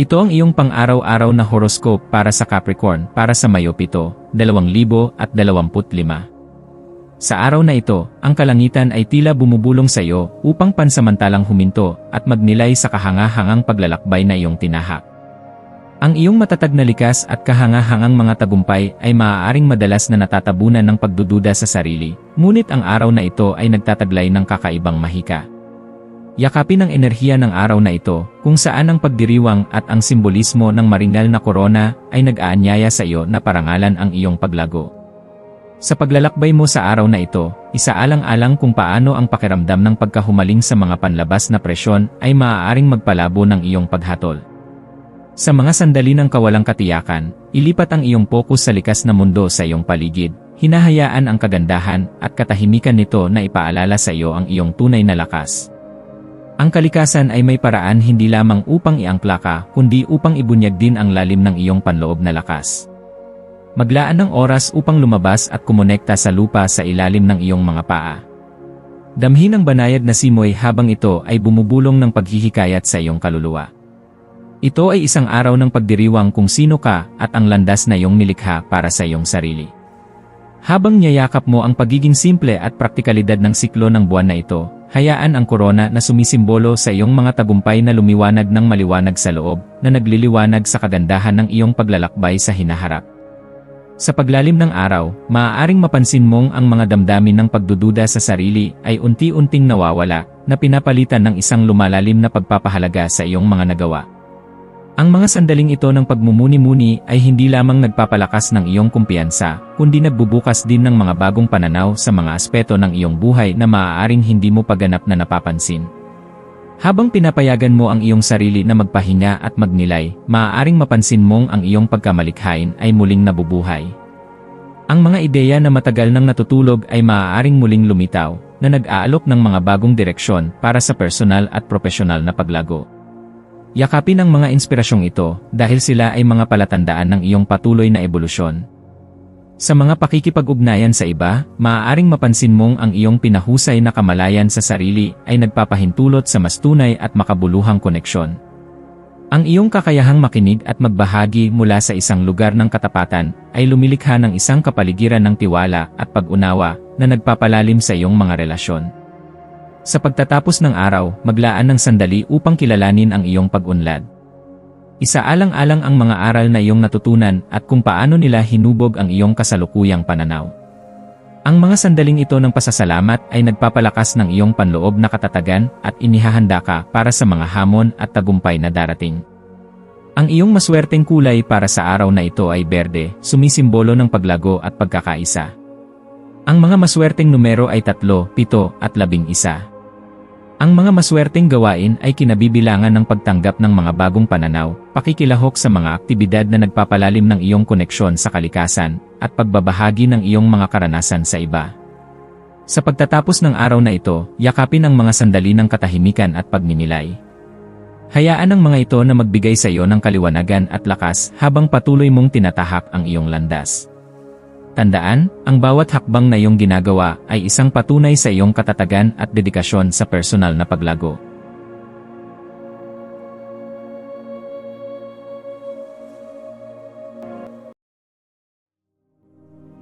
Ito ang iyong pang-araw-araw na horoscope para sa Capricorn para sa Mayo 7, 2025. Sa araw na ito, ang kalangitan ay tila bumubulong sa iyo upang pansamantalang huminto at magnilay sa kahangahangang paglalakbay na iyong tinahak. Ang iyong matatag na likas at kahangahangang mga tagumpay ay maaaring madalas na natatabunan ng pagdududa sa sarili, ngunit ang araw na ito ay nagtataglay ng kakaibang mahika. Yakapin ang enerhiya ng araw na ito, kung saan ang pagdiriwang at ang simbolismo ng maringal na korona ay nag-aanyaya sa iyo na parangalan ang iyong paglago. Sa paglalakbay mo sa araw na ito, isaalang-alang kung paano ang pakiramdam ng pagkahumaling sa mga panlabas na presyon ay maaaring magpalabo ng iyong paghatol. Sa mga sandali ng kawalang katiyakan, ilipat ang iyong pokus sa likas na mundo sa iyong paligid, hinahayaan ang kagandahan at katahimikan nito na ipaalala sa iyo ang iyong tunay na lakas. Ang kalikasan ay may paraan hindi lamang upang iangkla ka, kundi upang ibunyag din ang lalim ng iyong panloob na lakas. Maglaan ng oras upang lumabas at kumonekta sa lupa sa ilalim ng iyong mga paa. Damhin ang banayad na simoy habang ito ay bumubulong ng paghihikayat sa iyong kaluluwa. Ito ay isang araw ng pagdiriwang kung sino ka at ang landas na iyong nilikha para sa iyong sarili. Habang niyayakap mo ang pagiging simple at praktikalidad ng siklo ng buwan na ito, hayaan ang korona na sumisimbolo sa iyong mga tagumpay na lumiwanag ng maliwanag sa loob, na nagliliwanag sa kagandahan ng iyong paglalakbay sa hinaharap. Sa paglalim ng araw, maaaring mapansin mong ang mga damdamin ng pagdududa sa sarili ay unti-unting nawawala, na pinapalitan ng isang lumalalim na pagpapahalaga sa iyong mga nagawa. Ang mga sandaling ito ng pagmumuni-muni ay hindi lamang nagpapalakas ng iyong kumpiyansa, kundi nagbubukas din ng mga bagong pananaw sa mga aspeto ng iyong buhay na maaaring hindi mo paganap na napapansin. Habang pinapayagan mo ang iyong sarili na magpahinga at magnilay, maaaring mapansin mong ang iyong pagkamalikhain ay muling nabubuhay. Ang mga ideya na matagal nang natutulog ay maaaring muling lumitaw, na nag-aalok ng mga bagong direksyon para sa personal at profesional na paglago. Yakapin ang mga inspirasyong ito dahil sila ay mga palatandaan ng iyong patuloy na ebolusyon. Sa mga pakikipag-ugnayan sa iba, maaaring mapansin mong ang iyong pinahusay na kamalayan sa sarili ay nagpapahintulot sa mas tunay at makabuluhang koneksyon. Ang iyong kakayahang makinig at magbahagi mula sa isang lugar ng katapatan ay lumilikha ng isang kapaligiran ng tiwala at pag-unawa na nagpapalalim sa iyong mga relasyon. Sa pagtatapos ng araw, maglaan ng sandali upang kilalanin ang iyong pag-unlad. Isaalang-alang ang mga aral na iyong natutunan at kung paano nila hinubog ang iyong kasalukuyang pananaw. Ang mga sandaling ito ng pasasalamat ay nagpapalakas ng iyong panloob na katatagan at inihahanda ka para sa mga hamon at tagumpay na darating. Ang iyong maswerteng kulay para sa araw na ito ay berde, sumisimbolo ng paglago at pagkakaisa. Ang mga maswerteng numero ay 3, 7 at 11. Ang mga maswerteng gawain ay kinabibilangan ng pagtanggap ng mga bagong pananaw, pakikilahok sa mga aktibidad na nagpapalalim ng iyong koneksyon sa kalikasan, at pagbabahagi ng iyong mga karanasan sa iba. Sa pagtatapos ng araw na ito, yakapin ang mga sandali ng katahimikan at pagninilay. Hayaan ang mga ito na magbigay sa iyo ng kaliwanagan at lakas habang patuloy mong tinatahak ang iyong landas. Tandaan, ang bawat hakbang na iyong ginagawa ay isang patunay sa iyong katatagan at dedikasyon sa personal na paglago.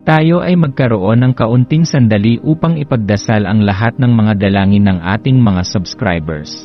Tayo ay magkaroon ng kaunting sandali upang ipagdasal ang lahat ng mga dalangin ng ating mga subscribers,